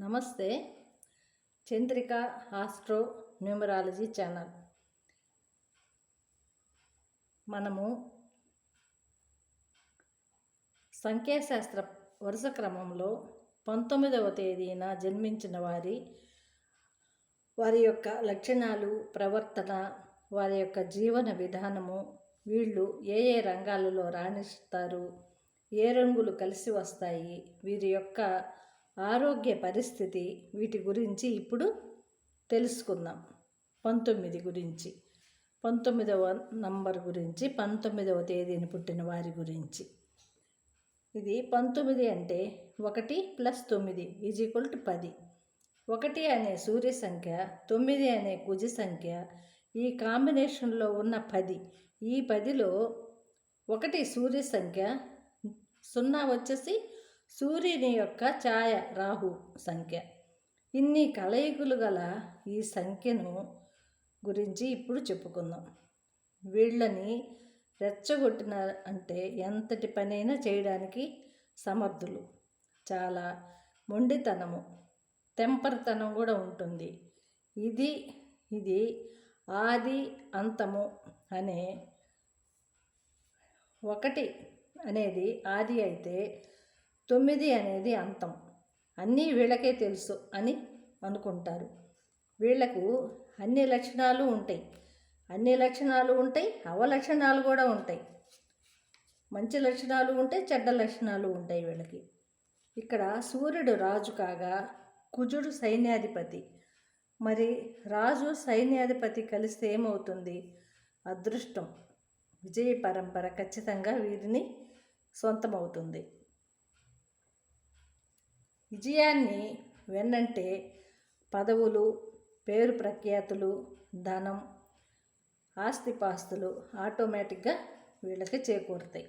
నమస్తే. Chandrika astro numerology channel. మనము సంఖ్యాశాస్త్ర వరుస క్రమంలో పంతొమ్మిదవ తేదీన జన్మించిన వారి వారి యొక్క లక్షణాలు ప్రవర్తన వారి యొక్క జీవన విధానము వీళ్ళు ఏ ఏ రంగాలలో రాణిస్తారు ఏ రంగులు కలిసి వస్తాయి వీరి యొక్క ఆరోగ్య పరిస్థితి వీటి గురించి ఇప్పుడు తెలుసుకుందాం. పంతొమ్మిది గురించి. పంతొమ్మిదవ నంబర్ గురించి పంతొమ్మిదవ తేదీని పుట్టిన వారి గురించి. ఇది పంతొమ్మిది అంటే ఒకటి ప్లస్ తొమ్మిది ఈజ్ ఈక్వల్ టు పది. ఒకటి అనే సూర్య సంఖ్య తొమ్మిది అనే కుజ సంఖ్య ఈ కాంబినేషన్లో ఉన్న పది. ఈ పదిలో ఒకటి సూర్య సంఖ్య సున్నా వచ్చేసి సూర్యుని యొక్క ఛాయ రాహు సంఖ్య. ఇన్ని కలయికలు గల ఈ సంఖ్యను గురించి ఇప్పుడు చెప్పుకుందాం. వీళ్ళని రెచ్చగొట్టిన అంటే ఎంతటి పనైనా చేయడానికి సమర్థులు. చాలా మొండితనము తెంపరితనం కూడా ఉంటుంది. ఇది ఇది ఆది అంతము అనే ఒకటి అనేది ఆది అయితే తొమ్మిది అనేది అంతం. అన్నీ వీళ్ళకే తెలుసు అని అనుకుంటారు. వీళ్ళకు అన్ని లక్షణాలు ఉంటాయి. అన్ని లక్షణాలు ఉంటాయి అవలక్షణాలు కూడా ఉంటాయి. మంచి లక్షణాలు ఉంటాయి చెడ్డ లక్షణాలు ఉంటాయి వీళ్ళకి. ఇక్కడ సూర్యుడు రాజు కాగా కుజుడు సైన్యాధిపతి. మరి రాజు సైన్యాధిపతి కలిస్తే ఏమవుతుంది? అదృష్టం. విజయ పరంపర ఖచ్చితంగా వీరిని సొంతమవుతుంది. విజయాన్ని వెన్నంటే పదవులు పేరు ప్రఖ్యాతులు ధనం ఆస్తిపాస్తులు ఆటోమేటిక్గా వీళ్ళకి చేకూరుతాయి.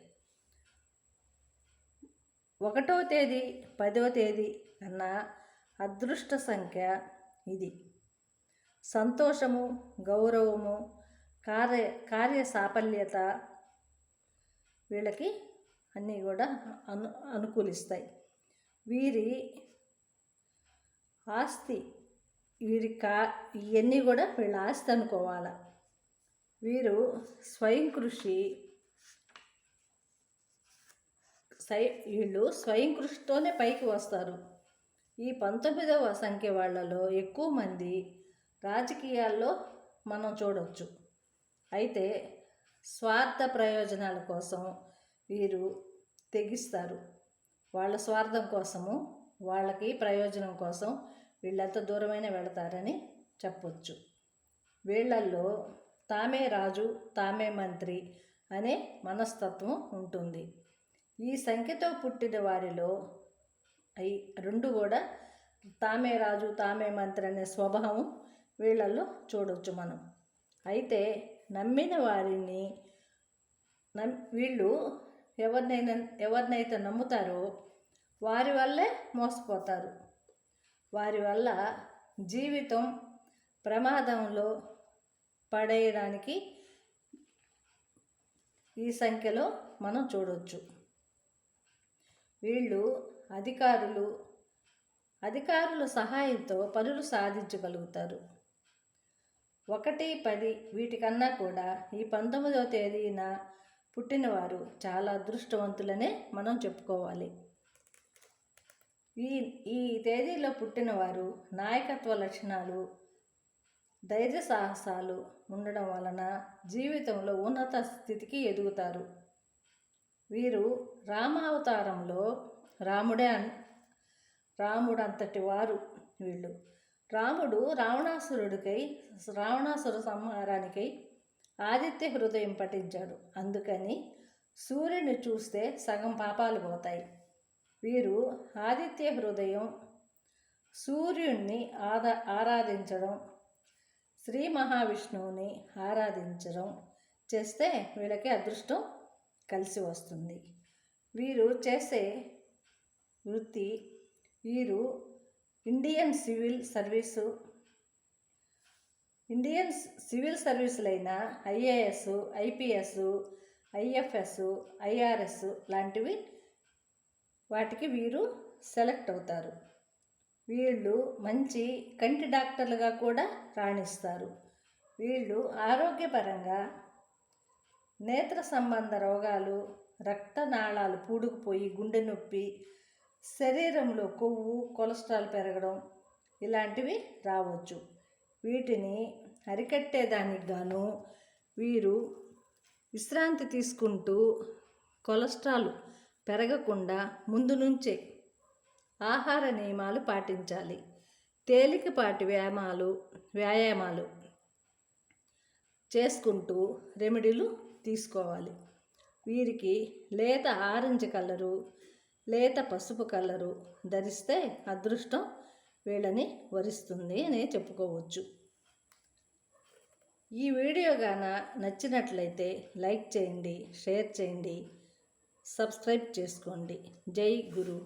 ఒకటో తేదీ పదవ తేదీ అన్న అదృష్ట సంఖ్య ఇది. సంతోషము గౌరవము కార్య కార్య సాఫల్యత వీళ్ళకి అన్నీ కూడా అను అనుకూలిస్తాయి. వీరి ఆస్తి వీరి కా ఇవన్నీ కూడా వీళ్ళ ఆస్తి అనుకోవాలి. వీరు స్వయం కృషి సై వీళ్ళు స్వయం కృషితోనే పైకి వస్తారు. ఈ పంతొమ్మిదవ సంఖ్య వాళ్ళలో ఎక్కువ మంది రాజకీయాల్లో మనం చూడవచ్చు అయితే స్వార్థ ప్రయోజనాల కోసం వీరు తెగిస్తారు. వాళ్ళ స్వార్థం కోసము వాళ్ళకి ప్రయోజనం కోసం వీళ్ళంత దూరమైన వెళతారని చెప్పొచ్చు. వీళ్ళల్లో తామే రాజు తామే మంత్రి అనే మనస్తత్వం ఉంటుంది. ఈ సంఖ్యతో పుట్టిన వారిలో అయి రెండు కూడా తామే రాజు తామే మంత్రి అనే స్వభావం వీళ్ళల్లో చూడవచ్చు మనం. అయితే నమ్మిన వారిని నమ్ వీళ్ళు ఎవరినైనా ఎవరినైతే నమ్ముతారో వారి వల్లే మోసపోతారు. వారి వల్ల జీవితం ప్రమాదంలో పడేయడానికి ఈ సంఖ్యలో మనం చూడవచ్చు వీళ్ళు అధికారులు అధికారుల సహాయంతో పనులు సాధించగలుగుతారు. ఒకటి పది వీటికన్నా కూడా ఈ పంతొమ్మిదవ తేదీన పుట్టినవారు చాలా అదృష్టవంతులనే మనం చెప్పుకోవాలి. ఈ ఈ తేదీలో పుట్టినవారు నాయకత్వ లక్షణాలు ధైర్య సాహసాలు ఉండడం వలన జీవితంలో ఉన్నత స్థితికి ఎదుగుతారు. వీరు రామావతారంలో రాముడే రాముడు అంతటి వారు వీళ్ళు. రాముడు రావణాసురుడికై రావణాసుర సంహారానికై ఆదిత్య హృదయం పఠించాడు. అందుకని సూర్యుని చూస్తే సగం పాపాలు పోతాయి. వీరు ఆదిత్య హృదయం సూర్యుణ్ణి ఆదా ఆరాధించడం శ్రీ మహావిష్ణువుని ఆరాధించడం చేస్తే వీళ్ళకి అదృష్టం కలిసి వస్తుంది. వీరు చేసే వృత్తి వీరు Indian civil service Indian civil సర్వీసులైన IAS IPS IFS IRS లాంటివి వాటికి వీరు సెలెక్ట్ అవుతారు. వీళ్ళు మంచి కంటి డాక్టర్లుగా కూడా రాణిస్తారు. వీళ్ళు ఆరోగ్యపరంగా నేత్ర సంబంధ రోగాలు రక్తనాళాలు పూడుకుపోయి గుండె నొప్పి శరీరంలో కొవ్వు కొలెస్ట్రాల్ పెరగడం ఇలాంటివి రావచ్చు. వీటిని అరికట్టేదానికి గాను వీరు విశ్రాంతి తీసుకుంటూ కొలెస్ట్రాల్ పెరగకుండా ముందు నుంచే ఆహార నియమాలు పాటించాలి. తేలికపాటి వ్యాయామాలు వ్యాయామాలు చేసుకుంటూ రెమెడీలు తీసుకోవాలి. వీరికి లేత ఆరెంజ్ కలరు లేత పసుపు కలరు ధరిస్తే అదృష్టం వీళ్ళని వరిస్తుంది అని చెప్పుకోవచ్చు. ఈ వీడియో గాన నచ్చినట్లయితే లైక్ చేయండి షేర్ చేయండి సబ్స్క్రైబ్ చేసుకోండి. జై గురు.